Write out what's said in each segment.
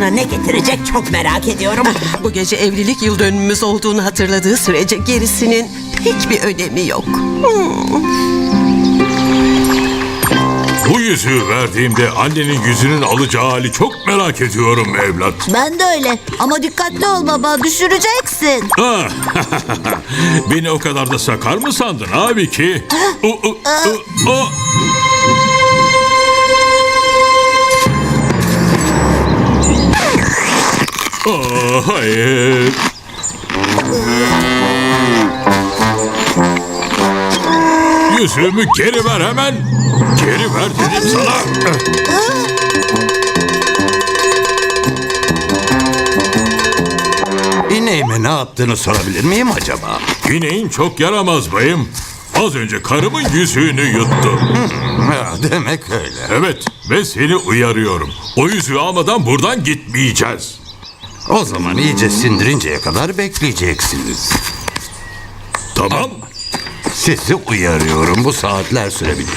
Sana ne getirecek çok merak ediyorum. Bu gece evlilik yıl dönümümüz olduğunu hatırladığı sürece gerisinin hiçbir önemi yok. Bu yüzüğü verdiğimde annenin yüzünün alacağı hali çok merak ediyorum evlat. Ben de öyle. Ama dikkatli ol baba. Düşüreceksin. Ah, Beni o kadar da sakar mı sandın abi ki? U, u, u, u. Ah, hayır. Yüzüğümü geri ver hemen. Geri ver dedim sana. İneğime ne yaptığını sorabilir miyim acaba? İneğin çok yaramaz bayım. Az önce karımın yüzüğünü yuttu. Ha, demek öyle. Evet ve seni uyarıyorum. O yüzüğü almadan buradan gitmeyeceğiz. O zaman iyice sindirinceye kadar bekleyeceksiniz. Tamam. Sizi uyarıyorum bu saatler sürebilir.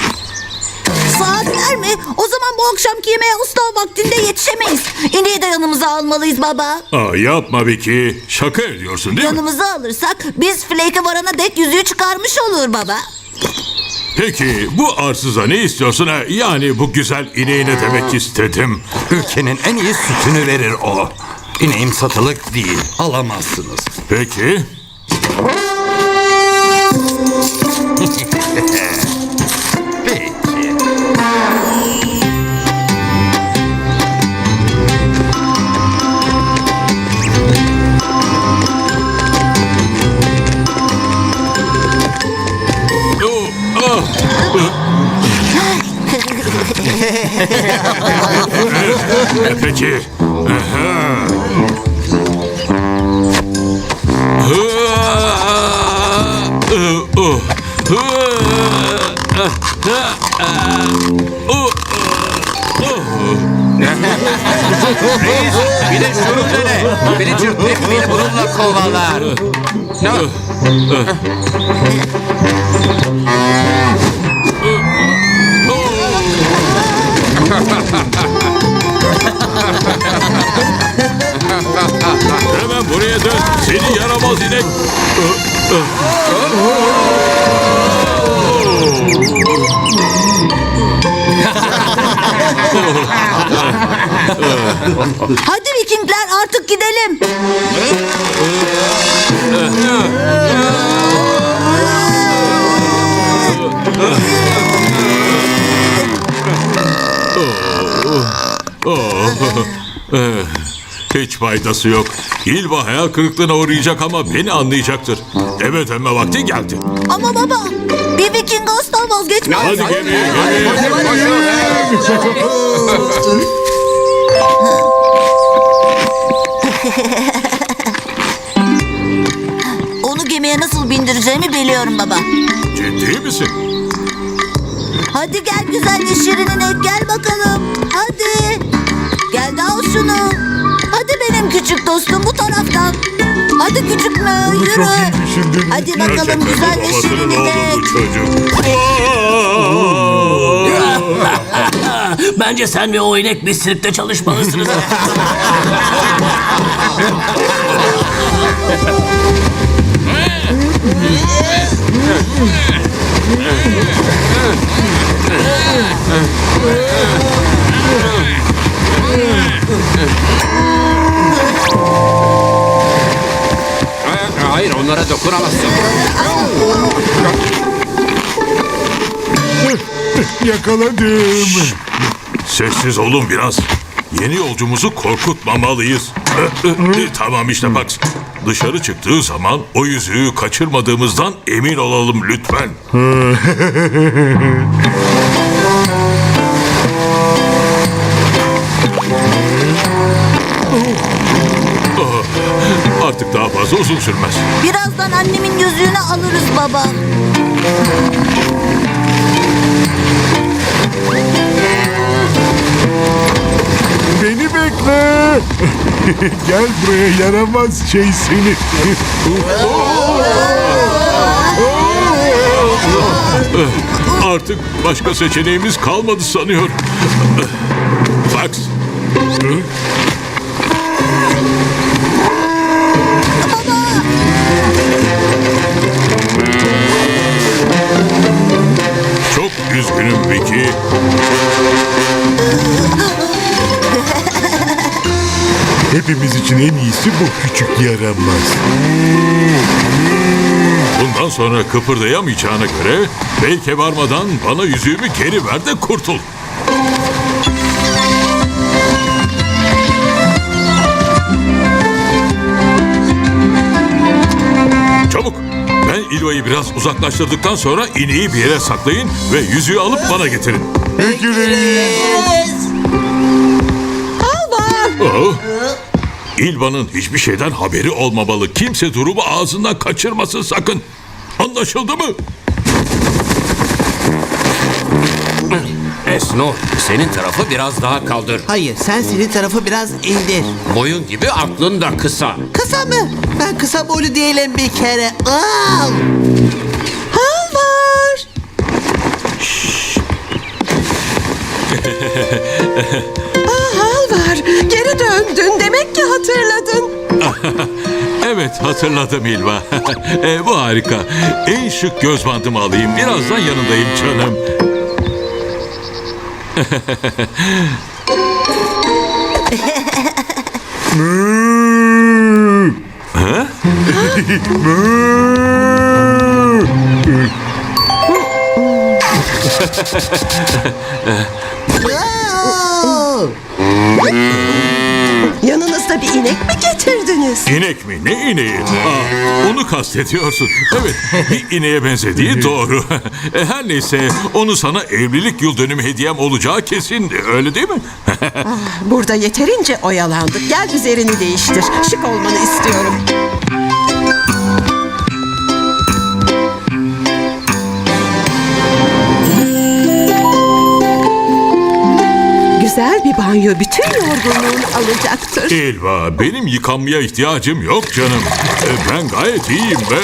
Saatler mi? O zaman bu akşamki yemeğe usta vaktinde yetişemeyiz. İneği de yanımıza almalıyız baba. Aa, yapma Vicky. Şaka ediyorsun değil mi? Yanımıza alırsak biz Flake'e varana dek yüzüğü çıkarmış olur baba. Peki bu arsıza ne istiyorsun? ha? Yani bu güzel ineğine demek istedim. Ülkenin en iyi sütünü verir o. İneğim satılık değil, alamazsınız. Peki. Peki. Peki. Reis bir de şunu dene. Beni çırpıp beni bununla kovalar. Hemen buraya dön. Seni yaramaz inek. Hadi Vikingler artık gidelim. Hiç faydası yok. İlva hayal kırıklığına uğrayacak ama beni anlayacaktır. Eve dönme vakti geldi. Ama baba bir Viking asla vazgeçmez. Hadi gemiye gemiye. Onu gemiye nasıl bindireceğimi biliyorum baba. Ciddi misin? Hadi gel güzel yeşilinin et gel bakalım. Hadi. Gel de al şunu. Hadi benim küçük dostum bu taraftan. Hadi küçük mü yürü. Hadi bakalım güzel babasının yeşilinin oğlu et. bu çocuk. Bence sen ve o inek bir sirkte çalışmalısınız. Hayır onlara dokunamazsın. Sessiz olun biraz. Yeni yolcumuzu korkutmamalıyız. tamam işte bak. dışarı çıktığı zaman o yüzüğü kaçırmadığımızdan emin olalım lütfen. Artık daha fazla uzun sürmez. Birazdan annemin yüzüğünü alırız baba. Bekle. Gel buraya yaramaz şey seni. Artık başka seçeneğimiz kalmadı sanıyor. Fax. Çok üzgünüm Vicky. Hepimiz için en iyisi bu küçük yaramaz. Bundan sonra kıpırdayamayacağına göre belki varmadan bana yüzüğümü geri ver de kurtul. Çabuk. Ben İlva'yı biraz uzaklaştırdıktan sonra ineği bir yere saklayın ve yüzüğü alıp bana getirin. Oh. İlva'nın hiçbir şeyden haberi olmamalı. Kimse durumu ağzından kaçırmasın sakın. Anlaşıldı mı? Esnur senin tarafı biraz daha kaldır. Hayır sen senin tarafı biraz indir. Boyun gibi aklın da kısa. Kısa mı? Ben kısa boylu değilim bir kere. Al. Hal var. ah, hal var. Geri döndün. Ki hatırladın. Evet hatırladım İlva. e, bu harika. En şık göz bandımı alayım. Birazdan yanındayım canım. Yanınızda bir inek mi getirdiniz? İnek mi? Ne ineği? Aa, onu kastediyorsun. Evet, bir ineğe benzediği doğru. E, Her neyse, onu sana evlilik yıl dönümü hediyem olacağı kesindi. Öyle değil mi? Burada yeterince oyalandık. Gel üzerini değiştir. Şık olmanı istiyorum. Güzel bir banyo bütün yorgunluğunu alacaktır. İlva, benim yıkanmaya ihtiyacım yok canım. E, Ben gayet iyiyim ve...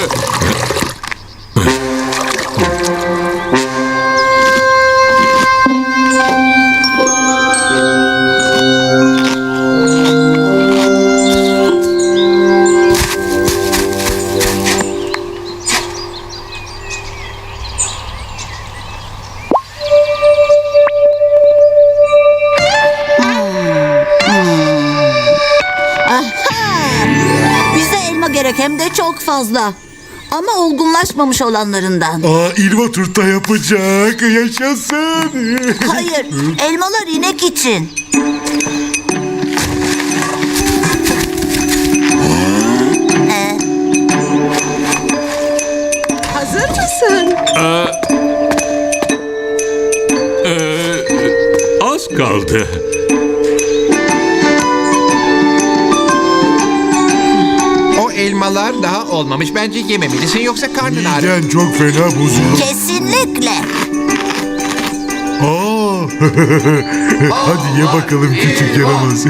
hem de çok fazla. Ama olgunlaşmamış olanlarından. Aa İlva turta yapacak. Yaşasın. Hayır, elmalar inek için. Daha olmamış. Bence yememelisin yoksa karnın ağrır. Miden çok fena bozuldu. kesinlikle. Aa. Hadi ye bakalım küçük yaramaz.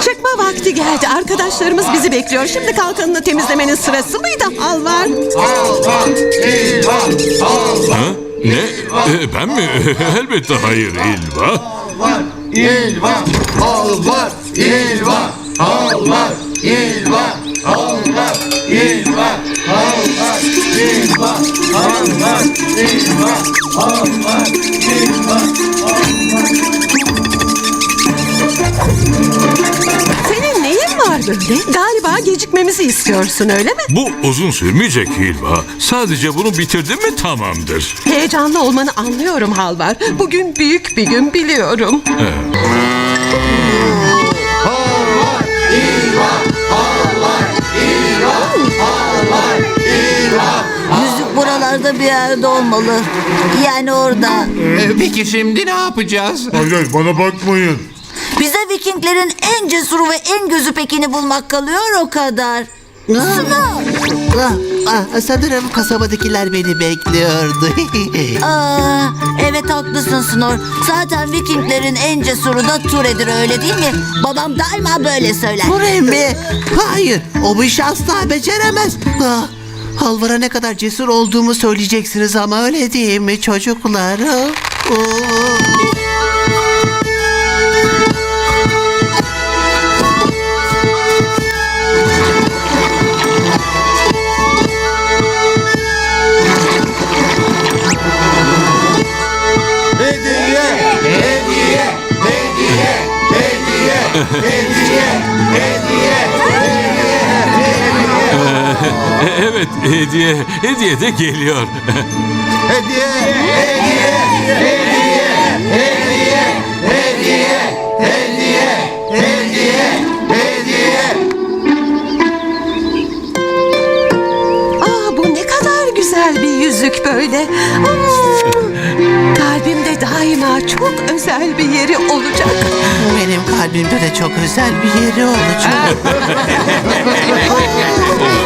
Çıkma vakti geldi. Arkadaşlarımız bizi bekliyor. Şimdi kalkanını temizlemenin sırası mıydı? Al var. Ha? Ne? E, ben mi? Elbette hayır İlva. Senin neyin var böyle? Galiba gecikmemizi istiyorsun öyle mi? Bu uzun sürmeyecek İlva. Sadece bunu bitirdin mi tamamdır. Heyecanlı olmanı anlıyorum Halvar. Bugün büyük bir gün biliyorum. Bir yerde olmalı. Yani orada. Ee, Peki şimdi ne yapacağız? Hayır hayır bana bakmayın. Bize Vikinglerin en cesuru ve en gözü pekini bulmak kalıyor o kadar. Snow. Ah, ah, sanırım kasabadakiler beni bekliyordu. Aa, evet haklısın Snor. Zaten Vikinglerin en cesuru da Ture'dir öyle değil mi? Babam daima böyle söyler. Buraya mi? Hayır, o bu işi asla beceremez. Ah, Halvara ne kadar cesur olduğumu söyleyeceksiniz ama öyle değil mi çocuklar? Ah, hediye, hediye de geliyor. Ah bu ne kadar güzel bir yüzük böyle. Kalbimde daima çok özel bir yeri olacak. Benim kalbimde de çok özel bir yeri olacak.